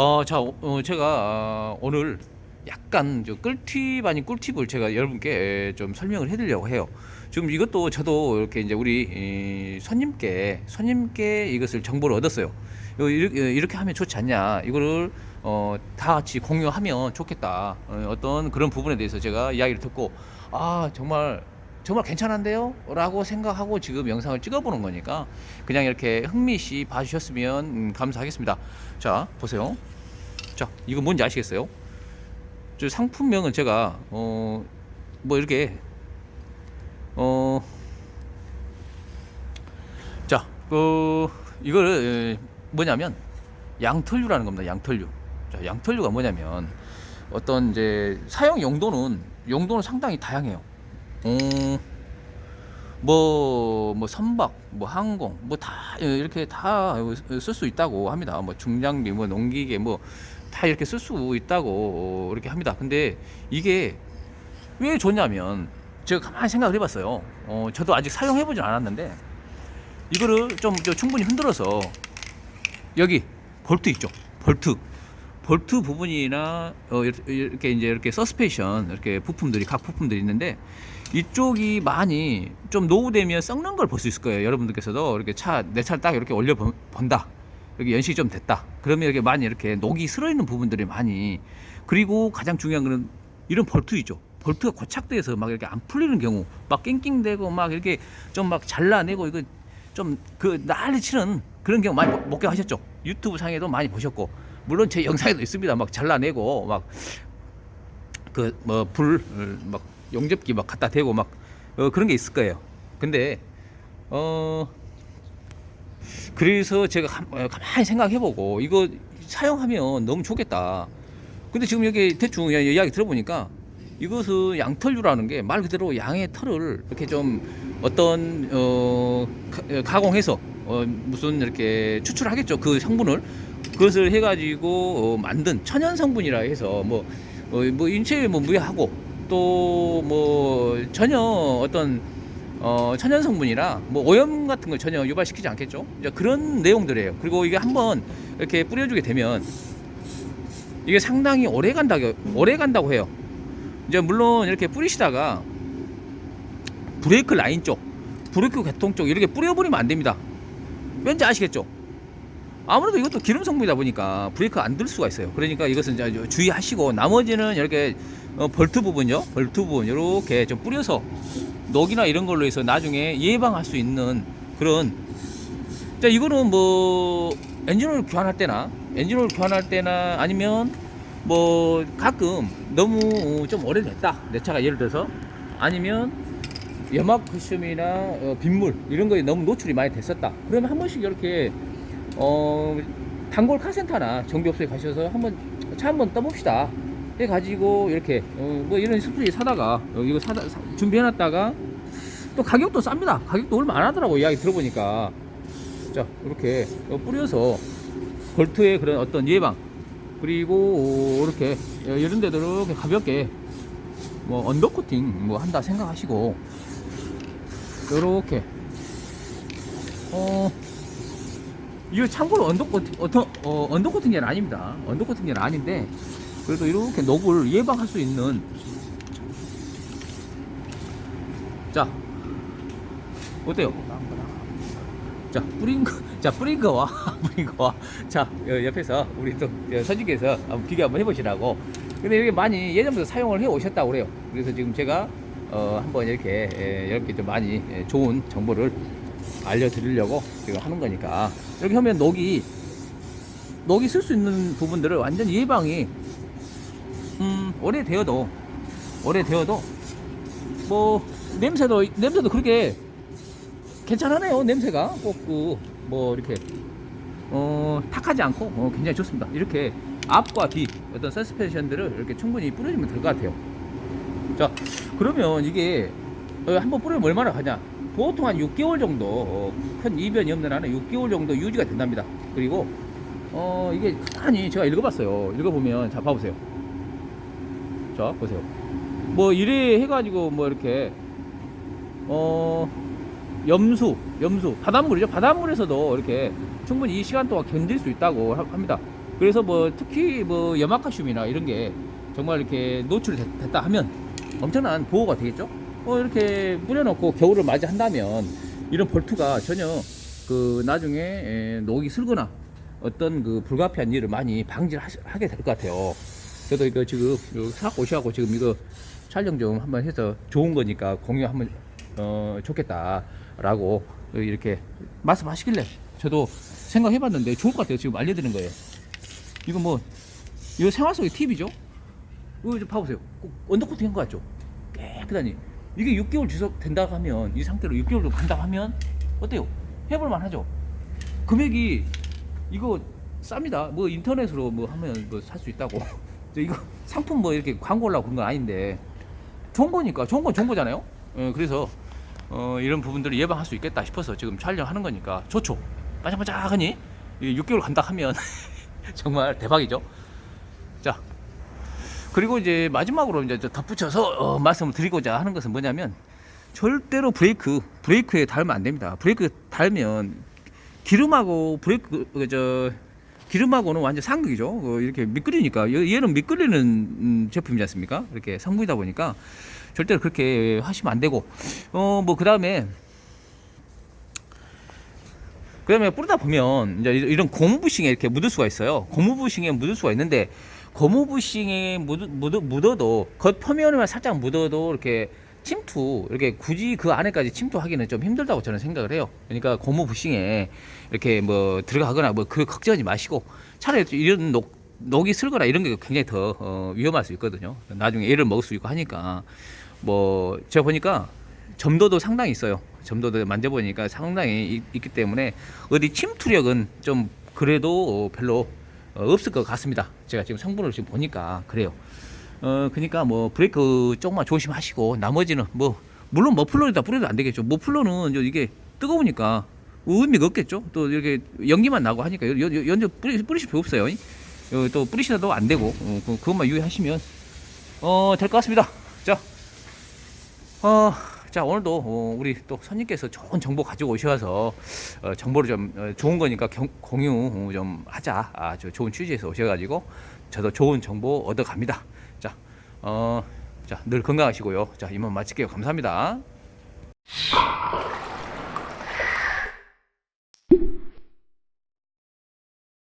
어, 자, 어, 제가 어, 오늘 약간 저 꿀팁 아닌 꿀팁을 제가 여러분께 좀 설명을 해드리려고 해요. 지금 이것도 저도 이렇게 이제 우리 이 손님께 손님께 이것을 정보를 얻었어요. 이렇게, 이렇게 하면 좋지 않냐? 이거를 어, 다 같이 공유하면 좋겠다. 어, 어떤 그런 부분에 대해서 제가 이야기를 듣고 아 정말 정말 괜찮은데요? 라고 생각하고 지금 영상을 찍어보는 거니까 그냥 이렇게 흥미시 봐주셨으면 음, 감사하겠습니다. 자, 보세요. 자, 이거 뭔지 아시겠어요? 저 상품명은 제가, 어, 뭐 이렇게, 어, 자, 그, 이거를 에, 뭐냐면 양털류라는 겁니다. 양털류. 자, 양털류가 뭐냐면 어떤 이제 사용 용도는, 용도는 상당히 다양해요. 어, 뭐, 뭐 선박, 뭐 항공, 뭐 다 이렇게 다 쓸 수 있다고 합니다. 뭐 중장비, 뭐 농기계, 뭐 다 이렇게 쓸 수 있다고 이렇게 합니다. 근데 이게 왜 좋냐면 제가 가만히 생각을 해봤어요. 어, 저도 아직 사용해보진 않았는데 이거를 좀, 좀 충분히 흔들어서 여기 볼트 있죠. 볼트. 볼트 부분이나 어, 이렇게 이제 이렇게 서스페이션 이렇게 부품들이 각 부품들이 있는데 이쪽이 많이 좀 노후되면 썩는 걸 볼 수 있을 거예요. 여러분들께서도 이렇게 차 내 차를 딱 이렇게 올려 본- 본다. 여기 연식이 좀 됐다. 그러면 이렇게 많이 이렇게 녹이 슬어 있는 부분들이 많이 그리고 가장 중요한 거는 이런 볼트 있죠. 볼트가 고착돼서 막 이렇게 안 풀리는 경우 막 낑낑대고 막 이렇게 좀 막 잘라내고 이거 좀 그 난리 치는 그런 경우 많이 목- 목격하셨죠. 유튜브 상에도 많이 보셨고 물론 제 영상에도 있습니다. 막 잘라내고 막 그 뭐 불 막 용접기 막 갖다 대고 막 어, 그런 게 있을 거예요. 근데 어 그래서 제가 가, 어, 가만히 생각해보고 이거 사용하면 너무 좋겠다. 근데 지금 여기 대충 이- 이야기 들어보니까 이것은 양털류라는 게 말 그대로 양의 털을 이렇게 좀 어떤 어 가- 가공해서 어 무슨 이렇게 추출하겠죠 그 성분을 그것을 해가지고 어 만든 천연 성분이라 해서 뭐, 어, 뭐 인체에 뭐 무해하고 또 뭐 전혀 어떤 어, 천연 성분이라 뭐 오염 같은 걸 전혀 유발시키지 않겠죠. 이제 그런 내용들이에요. 그리고 이게 한번 이렇게 뿌려주게 되면 이게 상당히 오래 간다고 오래 간다고 해요. 이제 물론 이렇게 뿌리시다가 브레이크 라인 쪽, 브레이크 개통 쪽 이렇게 뿌려버리면 안 됩니다. 왠지 아시겠죠? 아무래도 이것도 기름 성분이다 보니까 브레이크 안 들 수가 있어요. 그러니까 이것은 이제 주의하시고 나머지는 이렇게 어, 볼트 부분요, 볼트 부분 이렇게 좀 뿌려서 녹이나 이런 걸로 해서 나중에 예방할 수 있는 그런 자 이거는 뭐 엔진오일 교환할 때나 엔진오일 교환할 때나 아니면 뭐 가끔 너무 좀 오래됐다. 내 차가 예를 들어서 아니면 염화 쿠션이나 어, 빗물 이런 거에 너무 노출이 많이 됐었다. 그러면 한 번씩 이렇게 어 단골 카센터나 정비업소에 가셔서 한번 차 한번 떠봅시다. 해 가지고 이렇게 어, 뭐 이런 스프레이 사다가 어, 이거 사다 사- 준비해놨다가 또 가격도 쌉니다. 가격도 얼마 안 하더라고 이야기 들어보니까. 자 이렇게 어, 뿌려서 볼트의 그런 어떤 예방 그리고 이렇게 어, 이런 데도 이렇게 가볍게 뭐 언더 코팅 뭐 한다 생각하시고 이렇게. 어 이거 참고로 언더코팅 어떤 어, 언더코팅제는 아닙니다 언더코팅제는 아닌데 그래도 이렇게 녹을 예방할 수 있는 자 어때요? 자 뿌린 거, 자 뿌린 거와 뿌린 거와 자 어, 옆에서 우리 또 한번 비교 한번 해보시라고. 근데 이게 많이 예전부터 사용을 해 오셨다고 그래요. 그래서 지금 제가 어, 한번 이렇게 예, 이렇게 좀 많이 예, 좋은 정보를 알려드리려고 지금 하는 거니까. 이렇게 하면 녹이 녹이 쓸 수 있는 부분들을 완전 예방이 음 오래 되어도 오래 되어도 뭐 냄새도 냄새도 그렇게 괜찮으네요 냄새가. 꼭그 뭐 이렇게 어 탁하지 않고 어, 굉장히 좋습니다. 이렇게 앞과 뒤 어떤 서스펜션들을 이렇게 충분히 뿌려주면 될 것 같아요. 자 그러면 이게 어, 한번 뿌리면 얼마나 가냐 보통 한 6개월 정도 어, 큰 이변이 없는 한은 6개월 정도 유지가 된답니다 그리고 어 이게 가만히 제가 읽어봤어요 읽어보면 자 봐보세요 자 보세요 뭐 이래 해가지고 뭐 이렇게 어 염수, 염수, 바닷물이죠. 바닷물에서도 이렇게 충분히 이 시간 동안 견딜 수 있다고 하- 합니다. 그래서 뭐 특히 뭐 염화칼슘이나 이런 게 정말 이렇게 노출됐다 하면 엄청난 보호가 되겠죠. 어 이렇게 뿌려놓고 겨울을 맞이한다면 이런 볼트가 전혀 그 나중에 에, 녹이 슬거나 어떤 그 불가피한 일을 많이 방지를 하시- 하게 될 것 같아요. 저도 이거 지금 싹 오시하고 지금 이거 촬영 좀 한번 해서 좋은 거니까 공유 한번 어 좋겠다라고 이렇게 말씀하시길래 저도 생각해봤는데 좋을 것 같아요. 지금 알려드리는 거예요. 이거 뭐 이거 생활 속의 팁이죠. 이거 좀 봐보세요. 꼭 언더코팅 한거 같죠? 깨끗하니 이게 6개월 지속 된다고 하면 이 상태로 6개월 정도 간다고 하면 어때요? 해볼 만 하죠. 금액이 이거 쌉니다. 뭐 인터넷으로 뭐 하면 뭐 살 수 있다고. 저 이거 상품 뭐 이렇게 광고 하려고 그런 건 아닌데 좋은 거니까 좋은 건 좋은 거잖아요. 어, 그래서 어, 이런 부분들을 예방할 수 있겠다 싶어서 지금 촬영하는 거니까 좋죠. 반짝반짝하니 6개월 간다 하면 정말 대박이죠. 자 그리고 이제 마지막으로 이제 저 덧붙여서 어, 말씀을 드리고자 하는 것은 뭐냐면 절대로 브레이크 브레이크에 닿으면 안 됩니다. 브레이크 닿으면 기름하고 브레이크 그, 저 기름하고는 완전 상극이죠. 어, 이렇게 미끄리니까 얘- 얘는 미끄리는 음, 제품이지 않습니까? 이렇게 상부이다 보니까 절대로 그렇게 하시면 안 되고 어 뭐 그다음에 그다음에 뿌리다 보면 이제 이- 이런 고무 부싱에 이렇게 묻을 수가 있어요. 고무 부싱에 묻을 수가 있는데 고무 부싱에 묻, 묻, 묻어도 겉 표면에만 살짝 묻어도 이렇게 침투 이렇게 굳이 그 안에까지 침투하기는 좀 힘들다고 저는 생각을 해요. 그러니까 고무 부싱에 이렇게 뭐 들어가거나 뭐 그 걱정하지 마시고 차라리 이런 녹 녹이 슬거나 이런 게 굉장히 더 어, 위험할 수 있거든요. 나중에 애를 먹을 수 있고 하니까 뭐 제가 보니까 점도도 상당히 있어요. 점도도 만져보니까 상당히 있, 있기 때문에 어디 침투력은 좀 그래도 어, 별로 어, 없을 것 같습니다. 제가 지금 성분을 지금 보니까 그래요. 어 그러니까 뭐 브레이크 조금만 조심하시고 나머지는 뭐 물론 머플러에다 뿌려도 안 되겠죠. 머플러는 이게 뜨거우니까 의미가 없겠죠. 또 이렇게 연기만 나고 하니까 연- 연- 연저 뿌리, 뿌리실 필요 없어요. 어, 또 뿌리시다도 안 되고 어, 그- 그것만 유의하시면 어 될 것 같습니다. 자, 어, 자 오늘도 어, 우리 또 손님께서 좋은 정보 가지고 오셔서 어, 정보를 좀 어, 좋은 거니까 경- 공유 어, 좀 하자. 아, 저 좋은 취지에서 오셔가지고 저도 좋은 정보 얻어갑니다. 자, 어, 자 늘 건강하시고요. 자 이만 마칠게요. 감사합니다.